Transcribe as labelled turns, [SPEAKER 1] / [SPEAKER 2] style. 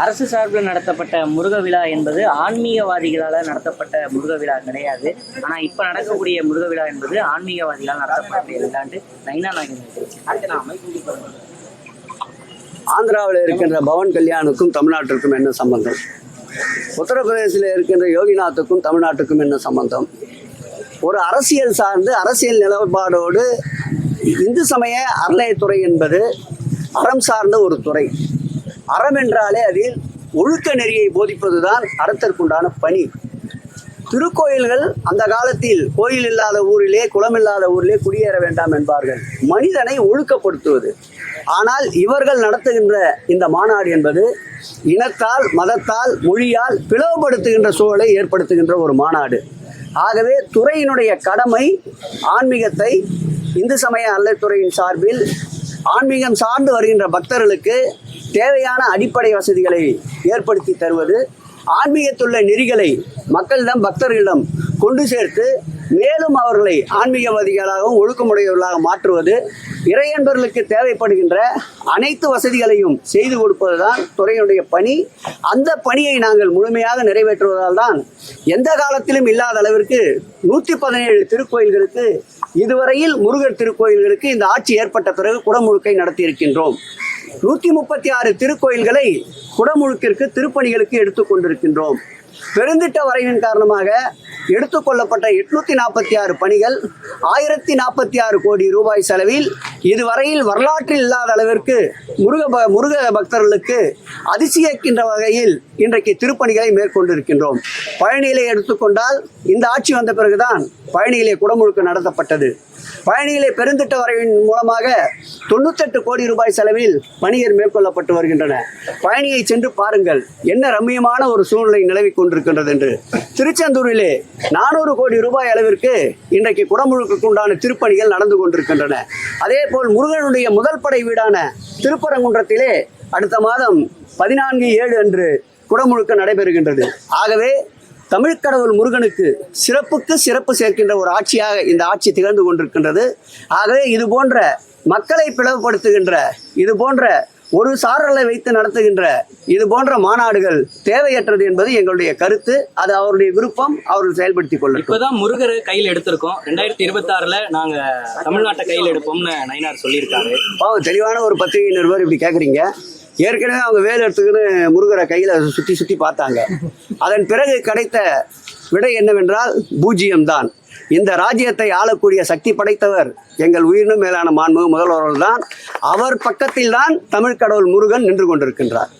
[SPEAKER 1] அரசு சார்பில் நடத்தப்பட்ட முருக விழா என்பது ஆன்மீகவாதிகளால் நடத்தப்பட்ட முருக விழா கிடையாது. ஆனால் இப்போ நடக்கக்கூடிய முருக விழா என்பது ஆன்மீகவாதிகளால் நடத்தப்பட்ட விழாண்டு நைனா நாயகன் அடுத்து
[SPEAKER 2] ஆந்திராவில் இருக்கின்ற பவன் கல்யாணுக்கும் தமிழ்நாட்டிற்கும் என்ன சம்பந்தம்? உத்தரப்பிரதேசில் இருக்கின்ற யோகிநாத்துக்கும் தமிழ்நாட்டுக்கும் என்ன சம்பந்தம்? ஒரு அரசியல் சார்ந்து அரசியல் நிலப்பாடோடு இந்து சமய அறநிலையத்துறை என்பது அறம் சார்ந்த ஒரு துறை. அறம் என்றாலே அதில் ஒழுக்க நெறியை போதிப்பதுதான் அறத்திற்குண்டான பணி. திருக்கோயில்கள் அந்த காலத்தில் கோயில் இல்லாத ஊரிலே குளம் இல்லாத ஊரிலே குடியேற வேண்டாம் என்பார்கள். மனிதனை ஒழுக்கப்படுத்துவது. ஆனால் இவர்கள் நடத்துகின்ற இந்த மாநாடு என்பது இனத்தால் மதத்தால் மொழியால் பிளவுபடுத்துகின்ற சூழலை ஏற்படுத்துகின்ற ஒரு மாநாடு. ஆகவே துறையினுடைய கடமை ஆன்மீகத்தை இந்து சமய அல்லத்துறையின் சார்பில் ஆன்மீகம் சார்ந்து வருகின்ற பக்தர்களுக்கு தேவையான அடிப்படை வசதிகளை ஏற்படுத்தி தருவது ஆன்மீகத்துள்ள நெறிகளை மக்களிடம் பக்தர்களிடம் கொண்டு சேர்த்து மேலும் அவர்களை ஆன்மீகவாதிகளாகவும் ஒழுக்கமுடையவர்களாக மாற்றுவது இறையன்பர்களுக்கு தேவைப்படுகின்ற அனைத்து வசதிகளையும் செய்து கொடுப்பதுதான் துறையினுடைய பணி. அந்த பணியை நாங்கள் முழுமையாக நிறைவேற்றுவதால் தான் எந்த காலத்திலும் இல்லாத அளவிற்கு நூற்றி பதினேழு திருக்கோயில்களுக்கு இதுவரையில் முருகர் திருக்கோயில்களுக்கு இந்த ஆட்சி ஏற்பட்ட பிறகு குடமுழுக்கை நடத்தியிருக்கின்றோம். நூற்றி முப்பத்தி ஆறு திருக்கோயில்களை குடமுழுக்கிற்கு திருப்பணிகளுக்கு எடுத்துக்கொண்டிருக்கின்றோம் பெருந்திட்ட வரைவின் காரணமாக எடுத்துக்கொள்ளப்பட்ட எட்நூத்தி நாற்பத்தி ஆறு பணிகள் ஆயிரத்தி நாற்பத்தி ஆறு கோடி ரூபாய் செலவில் இதுவரையில் வரலாற்றில் இல்லாத அளவிற்கு முருக ப- முருக பக்தர்களுக்கு அதிசயிக்கின்ற வகையில் இன்றைக்கு திருப்பணிகளை மேற்கொண்டிருக்கின்றோம். பழனியிலே எடுத்துக்கொண்டால் இந்த ஆட்சி வந்த பிறகுதான் பழனியிலே குடமுழுக்கு நடத்தப்பட்டது. பழனியிலே பெருந்திட்ட வரைவின் மூலமாக தொண்ணூத்தெட்டு கோடி ரூபாய் செலவில் பணிகள் மேற்கொள்ளப்பட்டு வருகின்றன. பழனியை சென்று பாருங்கள் என்ன ரம்மியமான ஒரு சூழ்நிலை நிலவி கொண்டிருக்கின்றது என்று. திருச்செந்தூரிலே நானூறு கோடி ரூபாய் அளவிற்கு இன்றைக்கு குடமுழுக்கு உண்டான திருப்பணிகள் நடந்து கொண்டிருக்கின்றன. அதே போல் முருகனுடைய முதல் படை வீடான திருப்பரங்குன்றத்திலே அடுத்த மாதம் பதினான்கு ஏழு அன்று குடமுழுக்க நடைபெறுகின்றது. ஆகவே தமிழ்க் கடவுள் முருகனுக்கு சிறப்புக்கு சிறப்பு சேர்க்கின்ற ஒரு ஆட்சியாக இந்த ஆட்சி திகழ்ந்து கொண்டிருக்கின்றது. ஆகவே இது போன்ற மக்களை பிளவுபடுத்துகின்ற இது போன்ற ஒரு சாரலை வைத்து நடத்துகின்ற இது போன்ற மாநாடுகள் தேவையற்றது என்பது எங்களுடைய கருத்து. அது அவருடைய விருப்பம். அவர்கள் செயல்படுத்திக் கொள்ளட்டும்.
[SPEAKER 1] இப்போதான் முருகர் கையில் எடுத்திருக்கோம். ரெண்டாயிரத்தி இருபத்தி ஆறுல நாங்க தமிழ்நாட்டை கையில் எடுப்போம்னு நயினார் சொல்லியிருக்காரு.
[SPEAKER 2] பாவம் தெளிவான ஒரு பத்திரிகை நிருபர் இப்படி கேட்குறீங்க ஏற்கனவே அவங்க வேல் எடுத்துக்கின்னு முருகரை கையில் சுற்றி சுற்றி பார்த்தாங்க. அதன் பிறகு கிடைத்த விடை என்னவென்றால் பூஜ்ஜியம்தான். இந்த ராஜ்யத்தை ஆளக்கூடிய சக்தி படைத்தவர் எங்கள் உயிரினும் மேலான மாண்பு முதல்வர்கள் தான் அவர் பக்கத்தில் தான் தமிழ் கடவுள் முருகன் நின்று கொண்டிருக்கின்றார்.